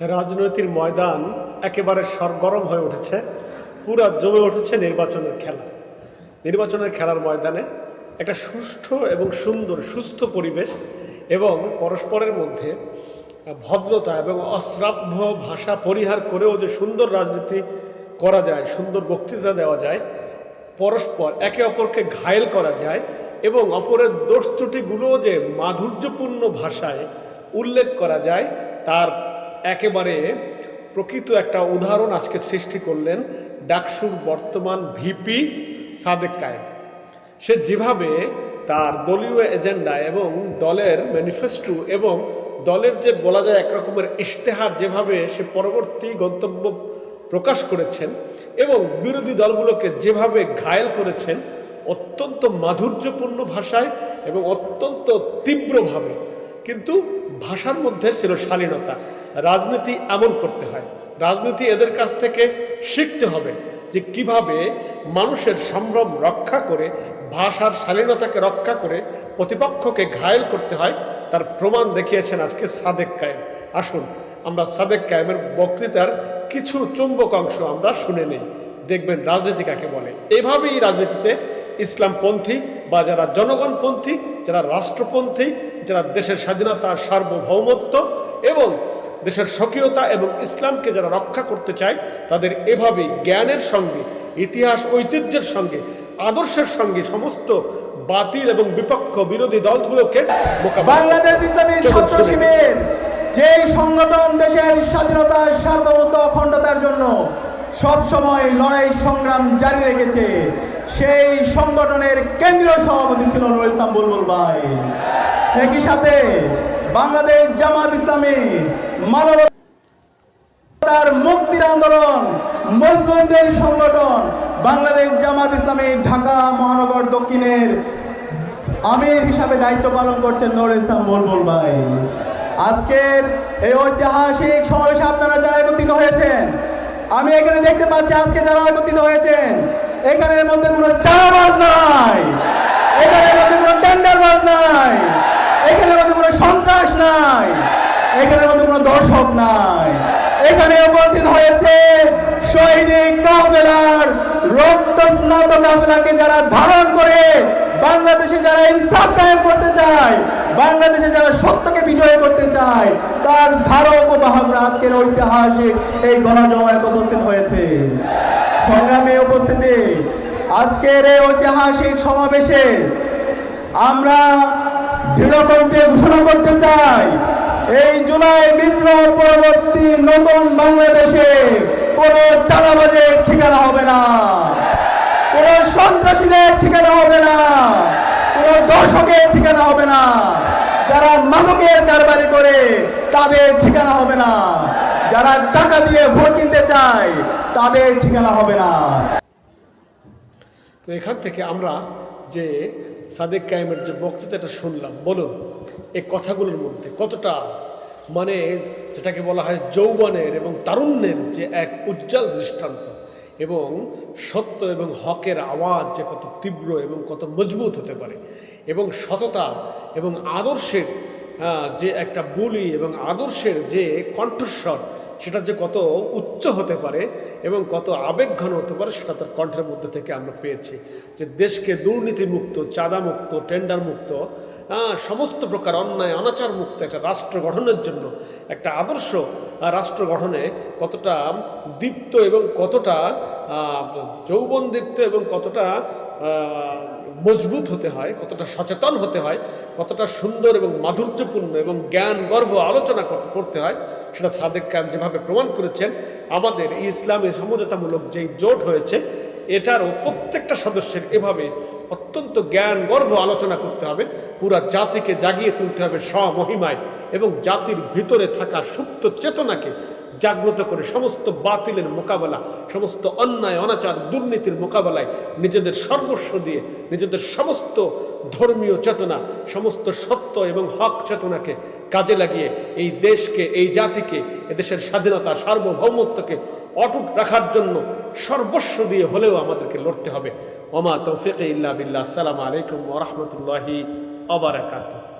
রাজনৈতিক ময়দান একেবারে সরগরম হয়ে উঠেছে। পুরা জমে উঠেছে নির্বাচনের খেলা। নির্বাচনের খেলার ময়দানে একটা সুষ্ঠু এবং সুন্দর, সুস্থ পরিবেশ এবং পরস্পরের মধ্যে ভদ্রতা এবং অশ্রাব্য ভাষা পরিহার করেও যে সুন্দর রাজনীতি করা যায়, সুন্দর বক্তৃতা দেওয়া যায়, পরস্পর একে অপরকে ঘায়েল করা যায় এবং অপরের দোষ ত্রুটিগুলোও যে মাধুর্যপূর্ণ ভাষায় উল্লেখ করা যায়, তার একেবারে প্রকৃত একটা উদাহরণ আজকে সৃষ্টি করলেন ডাকসুর বর্তমান ভিপি সাদেক কায়েম। সে যেভাবে তার দলীয় এজেন্ডা এবং দলের ম্যানিফেস্টো এবং দলের যে বলা যায় একরকমের ইশতেহার যেভাবে সে পরবর্তী গন্তব্য প্রকাশ করেছেন এবং বিরোধী দলগুলোকে যেভাবে ঘায়েল করেছেন অত্যন্ত মাধুর্যপূর্ণ ভাষায় এবং অত্যন্ত তীব্রভাবে, কিন্তু ভাষার মধ্যে ছিল শালীনতা। রাজনীতি এমন করতে হয়। রাজনীতি এদের কাছ থেকে শিখতে হবে যে কীভাবে মানুষের সম্ভ্রম রক্ষা করে, ভাষার শালীনতাকে রক্ষা করে প্রতিপক্ষকে ঘায়েল করতে হয়। তার প্রমাণ দেখিয়েছেন আজকে সাদেক কায়েম। আসুন, আমরা সাদেক কায়েমের বক্তৃতার কিছু চুম্বক অংশ আমরা শুনে নিই। দেখবেন রাজনীতি কাকে বলে। এভাবেই রাজনীতিতে ইসলামপন্থী বা যারা জনগণপন্থী, যারা রাষ্ট্রপন্থী, যারা দেশের স্বাধীনতা, সার্বভৌমত্ব এবং দেশের স্বকীয়তা এবং ইসলামকে যারা রক্ষা করতে চায় তাদের এভাবেই জ্ঞানের সঙ্গে ইতিহাস ঐতিহ্যের সঙ্গে আদর্শের সঙ্গে সমস্ত বাতিল এবং বিপক্ষ বিরোধী দলগুলোকে বাংলাদেশ ইসলামী ছাত্র শিবির যে সংগঠন দেশের স্বাধীনতা সার্বভৌমত্ব অখণ্ডতার জন্য সব সময় লড়াই সংগ্রাম জারি রেখেছে সেই সংগঠনের কেন্দ্রীয় সভাপতি ছিল নুরুল ইসলাম বুলবুল ভাই। একই সাথে বাংলাদেশ জামাত ইসলামী মানবতার মুক্তির আন্দোলন মজদুরদের সংগঠন, বাংলাদেশ জামাত ইসলামী ঢাকা মহানগর দক্ষিণের আমির হিসাবে দায়িত্ব পালন করছেন নুর ইসলাম বুলবুল ভাই। আজকের এই ঐতিহাসিক সমাবেশে আপনারা যারা একত্রিত হয়েছেন, আমি এখানে দেখতে পাচ্ছি আজকে যারা একত্রিত হয়েছেন, এখানের মধ্যে কোনো চারাবাজ নাই এখানের মধ্যে কোনো টেন্ডারবাজ নাই এখানের মধ্যে কোনো সন্ত্রাস নাই এখানের মধ্যে কোনো দর্শক নাই। এখানে উপস্থিত হয়েছে শহীদি কাফেলার, রক্ত স্নাত কাফেলাকে যারা ধারণ করে বাংলাদেশে যারা ইনসাফ কায়েম করতে চায়, বাংলাদেশে যারা সত্যকে বিজয় করতে চায়, তার ধারক ও বাহকরা আজকের ঐতিহাসিক এই গণজমায়েত উপস্থিত হয়েছে। সংগ্রামে উপস্থিতি, আজকের এই ঐতিহাসিক সমাবেশে আমরা দৃঢ়কণ্ঠে ঘোষণা করতে চাই। জুলাই বিপ্লব পরবর্তী নতুন বাংলাদেশে কোনো চাঁদাবাজের ঠিকানা হবে না। কোন সন্ত্রাসীদের ঠিকানা হবে না। কোন দর্শকের ঠিকানা হবে না। যারা মাদকের কারবারি করে, তাদের ঠিকানা হবে না। যারা টাকা দিয়ে ভোট কিনতে চায়, তাদের ঠিকানা হবে না। তো এখান থেকে আমরা যে সাদেক কায়েমের যে বক্তৃতাটা শুনলাম, বলুন, এই কথাগুলোর মধ্যে কতটা মানে যেটাকে বলা হয় যৌবনের এবং তারুণ্যের যে এক উজ্জ্বল দৃষ্টান্ত এবং সত্য এবং হকের আওয়াজ যে কত তীব্র এবং কত মজবুত হতে পারে এবং সততা এবং আদর্শের যে একটা বলি এবং আদর্শের যে কণ্ঠস্বর সেটা যে কত উচ্চ হতে পারে এবং কত আবেগঘন হতে পারে সেটা তার কণ্ঠের মধ্যে থেকে আমরা পেয়েছি। যে দেশকে দুর্নীতিমুক্ত, চাঁদামুক্ত টেন্ডার মুক্ত সমস্ত প্রকার অন্যায় অনাচার মুক্ত একটা রাষ্ট্র গঠনের জন্য একটা আদর্শ রাষ্ট্র গঠনে কতটা দীপ্ত এবং কতটা যৌবনদীপ্ত এবং কতটা মজবুত হতে হয়, কতটা সচেতন হতে হয়, কতটা সুন্দর এবং মাধুর্যপূর্ণ এবং জ্ঞান গর্ব আলোচনা করতে হয়, সেটা সাদেক কায়েম যেভাবে প্রমাণ করেছেন, আমাদের ইসলামী সমঝোতামূলক যেই জোট হয়েছে, এটারও প্রত্যেকটা সদস্যের এভাবে অত্যন্ত জ্ঞান গর্ব আলোচনা করতে হবে, পুরা জাতিকে জাগিয়ে তুলতে হবে স্বমহিমায় এবং জাতির ভিতরে থাকা সুপ্ত চেতনাকে জাগ্রত করে সমস্ত বাতিলের মোকাবেলা, সমস্ত অন্যায়, অনাচার, দুর্নীতির মোকাবেলায় নিজেদের সর্বস্ব দিয়ে নিজেদের সমস্ত ধর্মীয় চেতনা, সমস্ত সত্য এবং হক চেতনাকে কাজে লাগিয়ে এই দেশকে, এই জাতিকে, এদেশের স্বাধীনতা, সার্বভৌমত্বকে অটুট রাখার জন্য সর্বস্ব দিয়ে হলেও আমাদেরকে লড়তে হবে। ওমা তৌফিক ইল্লা বিল্লাহ। আসসালামু আলাইকুম ওরহমতুল্লাহি অবরাকাতুহ